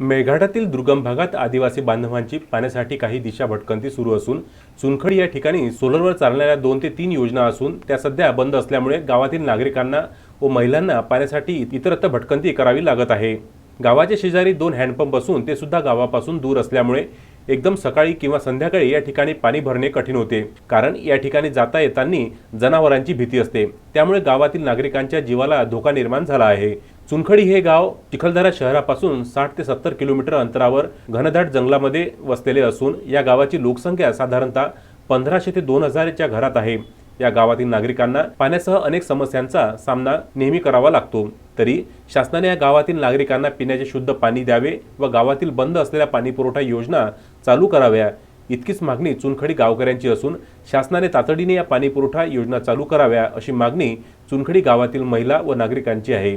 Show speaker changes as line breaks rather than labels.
मेळघाटातील दुर्गम भागात आदिवासी बांधवांची पाण्यासाठी काही दिशा भटकंती सुरू असून चुनखडी या ठिकाणी सोलरवर चालणाऱ्या दोन ते तीन योजना असून त्या सध्या बंद असल्यामुळे गावातील नागरिकांना व महिलांना पाण्यासाठी इतरत्र भटकंती करावी लागत आहे. गावाच्या शेजारी दोन हँडपंप असून ते सुद्धा गावापासून दूर असल्यामुळे एकदम सकाळी किंवा संध्याकाळी या ठिकाणी पाणी भरणे कठीण होते. कारण या ठिकाणी जाता येताना जनावरांची भीती असते. त्यामुळे गावातील नागरिकांच्या जीवाला धोका निर्माण झाला आहे. चुनखडी हे गाव चिखलदरा शहरापासून साठ ते सत्तर किलोमीटर अंतरावर घनदाट जंगलामध्ये वसलेले असून या गावाची लोकसंख्या साधारणतः पंधराशे ते दोन हजारच्या घरात आहे. या गावातील नागरिकांना पाण्यासह अनेक समस्यांचा सामना नेहमी करावा लागतो. तरी शासनाने या गावातील नागरिकांना पिण्याचे शुद्ध पाणी द्यावे व गावातील बंद असलेल्या पाणीपुरवठा योजना चालू कराव्या. इतकीच मागणी चुनखडी गावकऱ्यांची असून शासनाने तातडीने या पाणीपुरवठा योजना चालू कराव्या अशी मागणी चुनखडी गावातील महिला व नागरिकांची आहे.